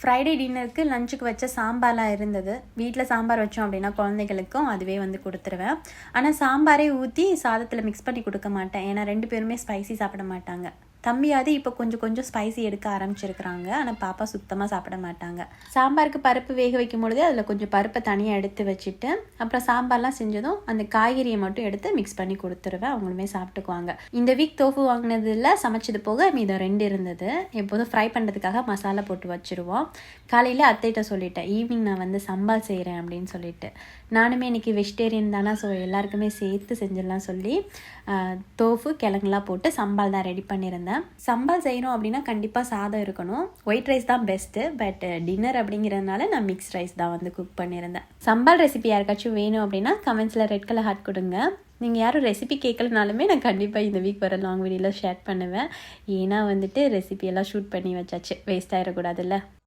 Friday டின்னருக்கு லஞ்சுக்கு வச்ச சாம்பார்லாம் இருந்தது. வீட்டில் சாம்பார் வச்சோம் அப்படின்னா குழந்தைகளுக்கும் அதுவே வந்து கொடுத்துருவேன். ஆனால் சாம்பாரே ஊற்றி சாதத்தில் மிக்ஸ் பண்ணி கொடுக்க மாட்டேன். ஏன்னா ரெண்டு பேருமே ஸ்பைசி சாப்பிட மாட்டாங்க. தம்பியாவது இப்போ கொஞ்சம் கொஞ்சம் ஸ்பைசி எடுக்க ஆரம்பிச்சிருக்கிறாங்க. ஆனால் பாப்பா சுத்தமாக சாப்பிட மாட்டாங்க. சாம்பாருக்கு பருப்பு வேக வைக்கும் பொழுது அதில் கொஞ்சம் பருப்பை தனியாக எடுத்து வச்சுட்டு அப்புறம் சாம்பார்லாம் செஞ்சதும் அந்த காய்கறியை மட்டும் எடுத்து மிக்ஸ் பண்ணி கொடுத்துருவேன். அவங்களுமே சாப்பிட்டுக்குவாங்க. இந்த வீக் தோஃபு வாங்கினதில் சமைச்சது போக மீதம் ரெண்டு இருந்தது. எப்போதும் ஃப்ரை பண்ணுறதுக்காக மசாலா போட்டு வச்சுருவோம். காலையில் அத்தைகிட்ட சொல்லிட்டேன் ஈவினிங் நான் வந்து சம்பால் செய்கிறேன் அப்படின்னு சொல்லிட்டு. நானுமே இன்றைக்கி வெஜிடேரியன் தானே ஸோ எல்லாருக்குமே சேர்த்து செஞ்சிடலாம் சொல்லி தோஃபு கிழங்குலாம் போட்டு சம்பால் தான் ரெடி பண்ணியிருந்தேன். சம்பால் செய்கிறோம் அப்படின்னா கண்டிப்பாக சாதம் இருக்கணும். ஒயிட் ரைஸ் தான் பெஸ்ட்டு பட் டின்னர் அப்படிங்கிறதுனால நான் மிக்ஸ் ரைஸ் தான் வந்து குக் பண்ணியிருந்தேன். சம்பால் ரெசிபி யாருக்காச்சும் வேணும் அப்படின்னா கமெண்ட்ஸில் ரெட் கலர் ஹார்ட் கொடுங்க. நீங்கள் யாரும் ரெசிபி கேட்கலனாலுமே நான் கண்டிப்பாக இந்த வீக் வர லாங் வீடியோவில் ஷேர் பண்ணுவேன். ஏன்னா வந்துட்டு ரெசிபியெல்லாம் ஷூட் பண்ணி வச்சாச்சு. வேஸ்ட் ஆகிடக்கூடாதுல்ல